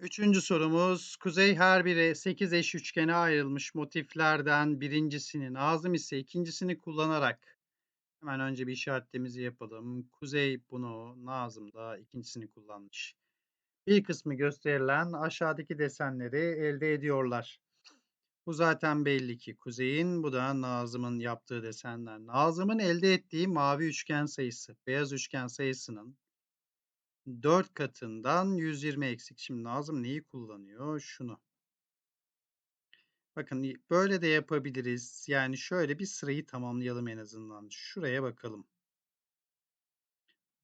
Üçüncü sorumuz, kuzey her biri 8 eş üçgene ayrılmış motiflerden birincisini, Nazım ise ikincisini kullanarak hemen önce bir işaretlememizi yapalım. Kuzey bunu, Nazım da ikincisini kullanmış. Bir kısmı gösterilen aşağıdaki desenleri elde ediyorlar. Bu zaten belli ki kuzeyin, bu da Nazım'ın yaptığı desenler. Nazım'ın elde ettiği mavi üçgen sayısı, beyaz üçgen sayısının 4 katından 120 eksik. Şimdi Nazım neyi kullanıyor? Şunu. Bakın böyle de yapabiliriz. Yani şöyle bir sırayı tamamlayalım en azından. Şuraya bakalım.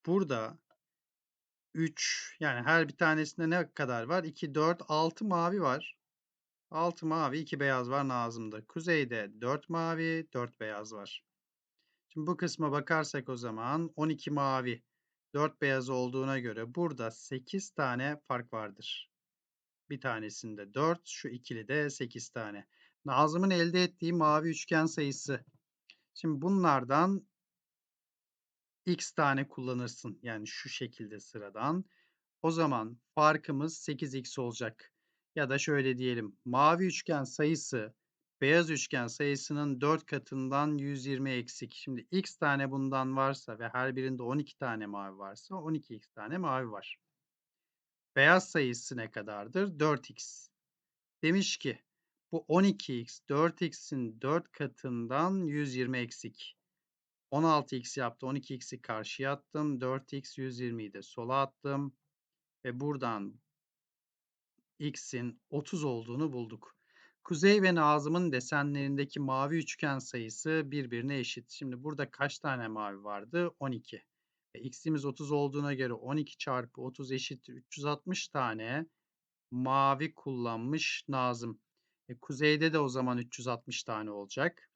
Burada 3 yani her bir tanesinde ne kadar var? 2, 4, 6 mavi var. 6 mavi, 2 beyaz var Nazım'da. Kuzeyde 4 mavi, 4 beyaz var. Şimdi bu kısma bakarsak o zaman 12 mavi, 4 beyaz olduğuna göre burada 8 tane fark vardır. Bir tanesinde 4, şu ikili de 8 tane. Nazım'ın elde ettiği mavi üçgen sayısı. Şimdi bunlardan x tane kullanırsın. Yani şu şekilde sıradan. O zaman farkımız 8x olacak. Ya da şöyle diyelim. Mavi üçgen sayısı beyaz üçgen sayısının 4 katından 120 eksik. Şimdi x tane bundan varsa ve her birinde 12 tane mavi varsa 12x tane mavi var. Beyaz sayısı ne kadardır? 4x. Demiş ki bu 12x 4x'in 4 katından 120 eksik. 16x yaptı. 12x'i karşıya attım. 4x 120'yi de sola attım. Ve buradan x'in 30 olduğunu bulduk. Kuzey ve Nazım'ın desenlerindeki mavi üçgen sayısı birbirine eşit. Şimdi burada kaç tane mavi vardı? 12. E, x'imiz 30 olduğuna göre 12 çarpı 30 eşittir 360 tane mavi kullanmış Nazım. E, kuzeyde de o zaman 360 tane olacak.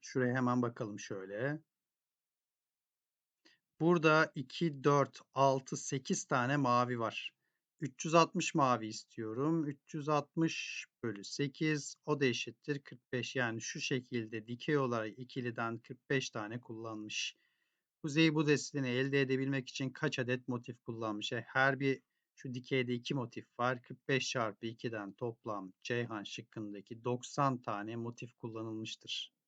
Şuraya hemen bakalım şöyle. Burada 2, 4, 6, 8 tane mavi var. 360 mavi istiyorum. 360 bölü 8 o da eşittir 45. Yani şu şekilde dikey olarak ikiliden 45 tane kullanmış. Kuzey bu deseni elde edebilmek için kaç adet motif kullanmış? E, her bir şu dikeyde 2 motif var. 45 çarpı 2'den toplam Ceyhan şıkkındaki 90 tane motif kullanılmıştır.